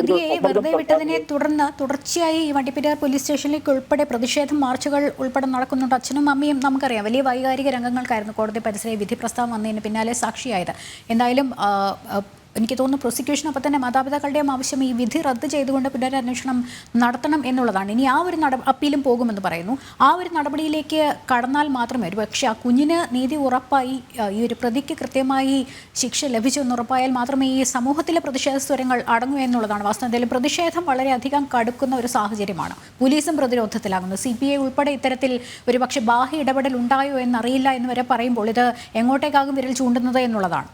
പ്രതിയെ വെറുതെ വിട്ടതിനെ തുടർന്ന് തുടർച്ചയായി ഈ വണ്ടിപ്പെരിയാർ പോലീസ് സ്റ്റേഷനിലേക്ക് ഉൾപ്പെടെ പ്രതിഷേധ മാർച്ചുകൾ ഉൾപ്പെടെ നടക്കുന്നുണ്ട്. അച്ഛനും അമ്മയും നമുക്കറിയാം വലിയ വൈകാരിക രംഗങ്ങൾക്കായിരുന്നു കോടതി പരിസരം വിധി പ്രസ്താവം വന്നതിന് പിന്നാലെ സാക്ഷിയായത്. എന്തായാലും എനിക്ക് തോന്നുന്നു പ്രോസിക്യൂഷൻ അപ്പം തന്നെ മാതാപിതാക്കളുടെയും ആവശ്യം ഈ വിധി റദ്ദ് ചെയ്തുകൊണ്ട് പുനരന്വേഷണം നടത്തണം എന്നുള്ളതാണ്. ഇനി ആ ഒരു നട അപ്പീലും പോകുമെന്ന് പറയുന്നു. ആ ഒരു നടപടിയിലേക്ക് കടന്നാൽ മാത്രമേ ഒരു പക്ഷേ ആ കുഞ്ഞിന് നീതി ഉറപ്പായി ഈ ഒരു പ്രതിക്ക് കൃത്യമായി ശിക്ഷ ലഭിച്ചു എന്ന് ഉറപ്പായാൽ മാത്രമേ ഈ സമൂഹത്തിലെ പ്രതിഷേധ സ്വരങ്ങൾ അടങ്ങൂ എന്നുള്ളതാണ് വാസ്തവത്തിൽ പ്രതിഷേധം വളരെയധികം കടുക്കുന്ന ഒരു സാഹചര്യമാണ്. പോലീസും പ്രതിരോധത്തിലാകുന്നു. സി പി ഐ ഉൾപ്പെടെ ഇത്തരത്തിൽ ഒരു പക്ഷേ ബാഹ്യ ഇടപെടൽ ഉണ്ടായോ എന്നറിയില്ല എന്ന് വരെ പറയുമ്പോൾ ഇത് എങ്ങോട്ടേക്കാകും വിരൽ ചൂണ്ടുന്നത് എന്നുള്ളതാണ്.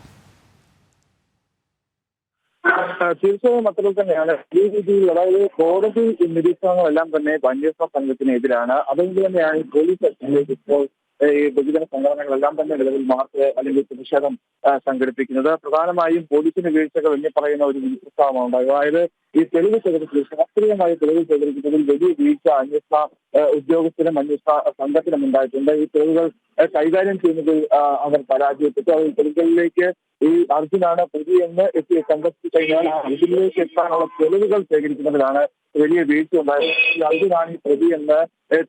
തീർച്ചയായും അത്ര തന്നെയാണ് ഈ രീതിയിൽ അതായത് കോടതി നിരീക്ഷണങ്ങളെല്ലാം തന്നെ അന്വേഷണ സംഘത്തിനെതിരാണ്. അതുകൊണ്ട് തന്നെയാണ് ഈ പോലീസ് ഇപ്പോൾ ഈ ബഹുജന സംഘടനകളെല്ലാം തന്നെ നിലവിൽ മാർച്ച് അല്ലെങ്കിൽ പ്രതിഷേധം സംഘടിപ്പിക്കുന്നത്. പ്രധാനമായും പോലീസിന് വീഴ്ചകൾ എന്ന് പറയുന്ന ഒരു പ്രസ്താവമാണ് അതായത് ഈ തെളിവ് ശേഖരിച്ചത് ശാസ്ത്രീയമായി തെളിവ് ശേഖരിക്കുന്നതിൽ വലിയ വീഴ്ച അന്വേഷണ ഉദ്യോഗസ്ഥരും അന്വേഷണ സംഘത്തിനും ഉണ്ടായിട്ടുണ്ട്. ഈ തെളിവുകൾ കൈകാര്യം ചെയ്യുന്നതിൽ അവർ പരാജയപ്പെട്ടു. അത് തെളിവുകളിലേക്ക് ഈ അർജുനാണ് പ്രതി എന്ന് എത്തി കണ്ടെത്തി കഴിഞ്ഞാൽ അർജുനിലേക്ക് എത്താനുള്ള തെളിവുകൾ ശേഖരിക്കുന്നതിലാണ് വലിയ വീഴ്ച ഉണ്ടായത്. അർജുനാണ് ഈ പ്രതി എന്ന്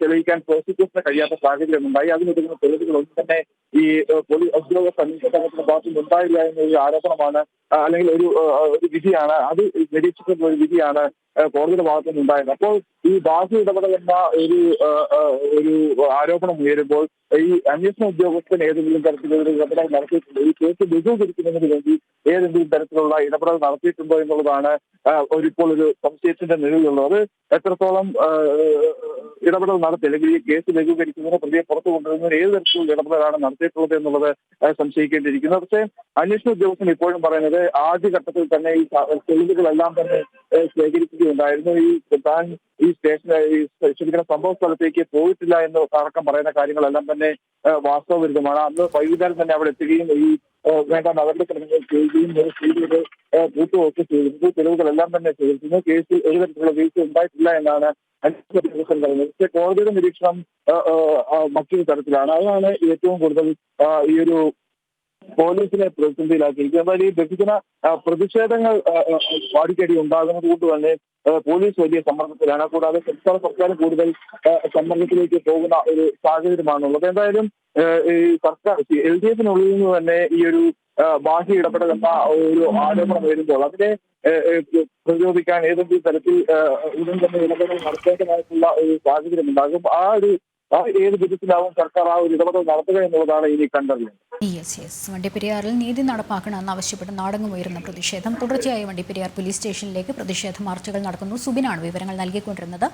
തെളിയിക്കാൻ പ്രോസിക്യൂഷന് കഴിയാത്ത സാഹചര്യം ഉണ്ടായി അതിനൊരുങ്ങുന്ന തെളിവുകളൊന്നും തന്നെ ഈ പോലീസ് ഉദ്യോഗസ്ഥ അന്വേഷണ സംഘത്തിന്റെ ഭാഗത്തു നിന്ന് ഉണ്ടായില്ല എന്നൊരു ആരോപണമാണ് അല്ലെങ്കിൽ ഒരു ഒരു വിധിയാണ് അത് നിരീക്ഷിക്കുന്ന ഒരു വിധിയാണ് കോടതിയുടെ ഭാഗത്തു നിന്നുണ്ടായത്. അപ്പോൾ ഈ ബാഹ്യ ഇടപെടലെന്ന ഒരു ഒരു ആരോപണം ഉയരുമ്പോൾ ഈ അന്വേഷണ ഉദ്യോഗസ്ഥൻ ഏതെങ്കിലും തരത്തിലുള്ള ഇടപെടൽ നടത്തിയിട്ടുണ്ട് ഈ കേസ് ലഘൂകരിക്കുന്നതിന് വേണ്ടി ഏതെങ്കിലും തരത്തിലുള്ള ഇടപെടൽ നടത്തിയിട്ടുണ്ടോ എന്നുള്ളതാണ് ഒരു ഇപ്പോൾ ഒരു സംശയത്തിന്റെ നിലവിലുള്ളത് അത് എത്രത്തോളം ഇടപെടൽ നടത്തി അല്ലെങ്കിൽ ഈ കേസ് ലഘൂകരിക്കുന്നതിന് പ്രതിയെ പുറത്തു കൊണ്ടുവരുന്നതിന് ഏത് തരത്തിലുള്ള ഇടപെടലാണ് നടത്തിയിട്ടുള്ളത് എന്നുള്ളത് സംശയിക്കേണ്ടിയിരിക്കുന്നത് സംശയിക്കേണ്ടിയിരിക്കുന്നു. പക്ഷേ അന്വേഷണ ഉദ്യോഗസ്ഥൻ ഇപ്പോഴും പറയുന്നത് ആദ്യഘട്ടത്തിൽ തന്നെ ഈ തെളിവുകളെല്ലാം തന്നെ ശേഖരിക്കുകയുണ്ടായിരുന്നു. ഈ താൻ ഈ സ്റ്റേഷൻ ഈ ക്ഷമിക്കുന്ന സംഭവ സ്ഥലത്തേക്ക് പോയിട്ടില്ല എന്ന് അടക്കം പറയുന്ന കാര്യങ്ങളെല്ലാം തന്നെ വാസ്തവവിരുദ്ധമാണ്. അന്ന് വൈകുന്നേരം തന്നെ അവിടെ എത്തുകയും ഈ വേണ്ട നടപടിക്രമങ്ങൾ ചെയ്യുകയും അത് ചെയ്തത് പൂട്ടുകയൊക്കെ ചെയ്തിരുന്നു തെളിവുകളെല്ലാം തന്നെ ചെയ്തിരുന്നു കേസിൽ ഒരു തരത്തിലുള്ള വീഴ്ച ഉണ്ടായിട്ടില്ല എന്നാണ് അന്വേഷണ ഉദ്യോഗസ്ഥൻ പറയുന്നത്. പക്ഷേ കോടതിയുടെ നിരീക്ഷണം മറ്റൊരു തരത്തിലാണ്. അതാണ് ഏറ്റവും കൂടുതൽ ഈ ഒരു പോലീസിനെ പ്രതിസന്ധിയിലാക്കിയിരിക്കുന്നത് എന്നാൽ ഈ ആ, പ്രതിഷേധങ്ങൾ അടിക്കടി ഉണ്ടാകുന്നത് കൊണ്ട് തന്നെ പോലീസ് വലിയ സമ്മർദ്ദത്തിലാണ്. കൂടാതെ സംസ്ഥാന സർക്കാർ കൂടുതൽ സമ്മർദ്ദത്തിലേക്ക് പോകുന്ന ഒരു സാഹചര്യമാണുള്ളത്. എന്തായാലും ഈ സർക്കാർ എൽ ഡി എഫിനുള്ളിൽ നിന്ന് തന്നെ ഈ ഒരു ബാഹ്യ ഇടപെടൽ എന്ന ഒരു ആരോപണം വരുമ്പോൾ അതിനെ പ്രതിരോധിക്കാൻ ഏതെങ്കിലും തരത്തിൽ ഉടൻ തന്നെ ഇടപെടൽ നടത്തേണ്ടതായിട്ടുള്ള ഒരു സാഹചര്യം ഉണ്ടാകും ആ ഒരു ഏത് വിധത്തിലാവും സർക്കാർ ആ ഒരു ഇടപെടൽ നടത്തുക എന്നുള്ളതാണ് ഇനി കണ്ടറിയുന്നത് വണ്ടിപ്പെരിയാറിൽ നീതി നടപ്പാക്കണമെന്ന് ആവശ്യപ്പെട്ട് നാടകമുയരുന്ന പ്രതിഷേധം. തുടർച്ചയായി വണ്ടിപ്പെരിയാർ പോലീസ് സ്റ്റേഷനിലേക്ക് പ്രതിഷേധ മാർച്ചുകൾ നടക്കുന്നു. സുബിനാണ് വിവരങ്ങൾ നൽകിക്കൊണ്ടിരുന്നത്.